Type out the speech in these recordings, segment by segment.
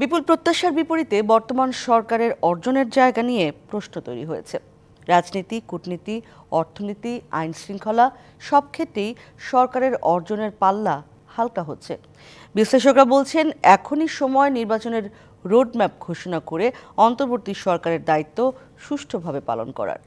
বিপুল প্রত্যাশার বিপরীতে বর্তমান সরকারের অর্জনের জায়গা নিয়ে প্রশ্ন তৈরি হয়েছে। রাজনীতি, কূটনীতি, অর্থনীতি, আইন শৃঙ্খলা, সব ক্ষেত্রেই সরকারের অর্জনের পাল্লা হালকা হচ্ছে। বিশ্লেষকরা বলছেন, এখনই সময় নির্বাচনের রোডম্যাপ ঘোষণা করে অন্তর্বর্তী সরকারের দায়িত্ব সুষ্ঠুভাবে পালন করার।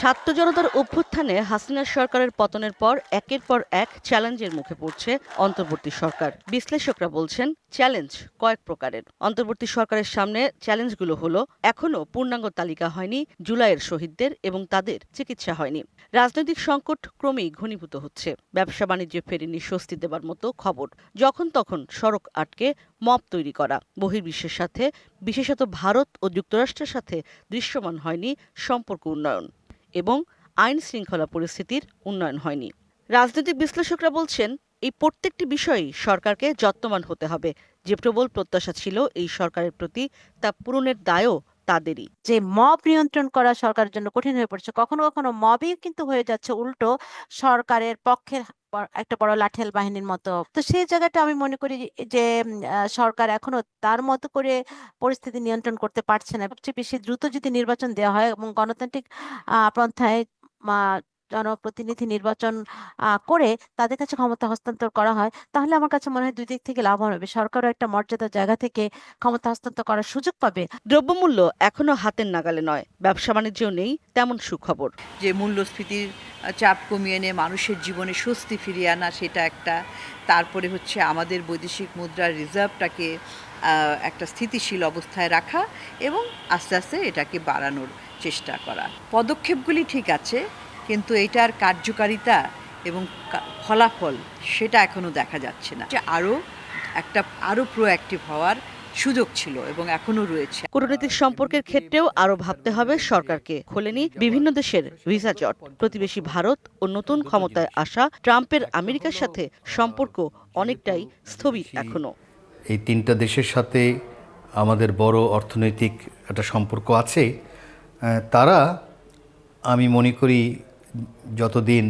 ছাত্র জনতার অভ্যুত্থানে হাসিনা সরকারের পতনের পর একের পর এক চ্যালেঞ্জের মুখে পড়ছে অন্তর্বর্তী সরকার। বিশ্লেষকরা বলছেন, চ্যালেঞ্জ কয়েক প্রকারের। অন্তর্বর্তী সরকারের সামনে চ্যালেঞ্জগুলো হলো, এখনও পূর্ণাঙ্গ তালিকা হয়নি জুলাইয়ের শহীদদের এবং তাদের চিকিৎসা হয়নি। রাজনৈতিক সংকট ক্রমেই ঘনীভূত হচ্ছে। ব্যবসা বাণিজ্যে ফেরেনি স্বস্তি দেবার মতো খবর। যখন তখন সড়ক আটকে মপ তৈরি করা। বহির্বিশ্বের সাথে, বিশেষত ভারত ও যুক্তরাষ্ট্রের সাথে দৃশ্যমান হয়নি সম্পর্ক উন্নয়ন। এবং আইন শৃঙ্খলা পরিস্থিতির উন্নয়ন হয়নি। রাজনৈতিক বিশ্লেষকরা বলছেন, এই প্রত্যেকটি বিষয়েই সরকারকে যত্নবান হতে হবে। যে প্রবল প্রত্যাশা ছিল এই সরকারের প্রতি, তা পূরণের দায়ও তাদেরই। যে মব নিয়ন্ত্রণ করা সরকারের জন্য কঠিন হয়ে পড়ছে, কখনো কখনো মবই কিন্তু হয়ে যাচ্ছে উল্টো সরকারের পক্ষের একটা বড় লাঠেল বাহিনীর মতো। তো সেই জায়গাটা আমি মনে করি যে সরকার এখনও তার মতো করে পরিস্থিতি নিয়ন্ত্রণ করতে পারছে না। সবচেয়ে বেশি দ্রুত যদি নির্বাচন দেওয়া হয় এবং গণতান্ত্রিক পন্থায় জনপ্রতিনিধি নির্বাচন করে তাদের কাছে ক্ষমতা হস্তান্তর করা হয় তাহলে আমার কাছে মনে হয় দুই দিক থেকে লাভবান হবে। সরকারও একটা মর্যাদার জায়গা থেকে ক্ষমতা হস্তান্তর করার সুযোগ পাবে। দ্রব্যমূল্য এখনও হাতের নাগালে নয় ব্যবসা বাণিজ্যেও নেই তেমন সুখবর। যে মূল্যস্ফীতির চাপ কমিয়ে এনে মানুষের জীবনে স্বস্তি ফিরিয়ে আনা সেটা একটা তারপরে হচ্ছে আমাদের বৈদেশিক মুদ্রার রিজার্ভটাকে একটা স্থিতিশীল অবস্থায় রাখা এবং আস্তে আস্তে এটাকে বাড়ানোর চেষ্টা করা। পদক্ষেপগুলি ঠিক আছে কিন্তু এটার কার্যকারিতা এবং ফলাফল সেটা এখনও দেখা যাচ্ছে না। যে আরও একটা আরও প্রোঅ্যাক্টিভ হওয়ার সুযোগ ছিল এবং এখনও রয়েছে। কূটনৈতিক সম্পর্কের ক্ষেত্রেও আরও ভাবতে হবে সরকারকে। খোলেনি বিভিন্ন দেশের ভিসা জট। প্রতিবেশী ভারত ও নতুন ক্ষমতায় আসা ট্রাম্পের আমেরিকার সাথে সম্পর্ক অনেকটাই স্থবির এখনও। এই তিনটা দেশের সাথে আমাদের বড় অর্থনৈতিক একটা সম্পর্ক আছে। তারা আমি মনে করি যতদিন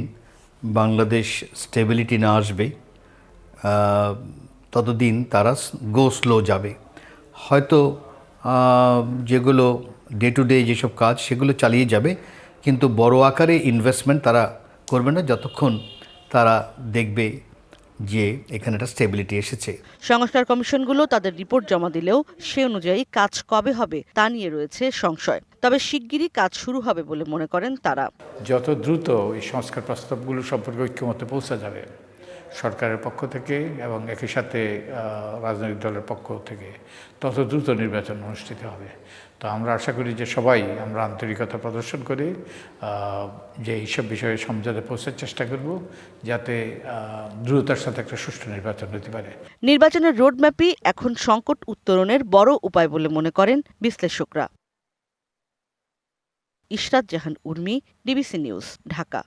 বাংলাদেশ স্টেবিলিটি না আসবে ততদিন তারা গো স্লো যাবে। হয়তো যেগুলো ডে টু ডে যেসব কাজ, সেগুলো চালিয়ে যাবে, কিন্তু বড় আকারে ইনভেস্টমেন্ট তারা করবে না, যতক্ষণ তারা দেখবে যে এখানে একটা স্টেবিলিটি এসেছে। সংস্কার কমিশনগুলো তাদের রিপোর্ট জমা দিলেও সে অনুযায়ী কাজ কবে হবে তা নিয়ে রয়েছে সংশয়। তবে শিগগিরই কাজ শুরু হবে বলে মনে করেন তারা। যত দ্রুত এই সংস্কার প্রস্তাবগুলো সম্পর্কে ঐক্যমতে পৌঁছা যাবে সরকারের পক্ষ থেকে এবং একই সাথে রাজনৈতিক দলের পক্ষ থেকে তত দ্রুত নির্বাচন অনুষ্ঠিত হবে। তো আমরা আশা করি যে সবাই আমরা আন্তরিকতা প্রদর্শন করে যে এইসব বিষয়ে সমঝোতে পৌঁছার চেষ্টা করব যাতে দ্রুততার সাথে একটা সুষ্ঠু নির্বাচন হতে পারে। নির্বাচনের রোডম্যাপই এখন সংকট উত্তরণের বড় উপায় বলে মনে করেন বিশ্লেষকরা। Ishrat Jahan Urmi, DBC news, Dhaka.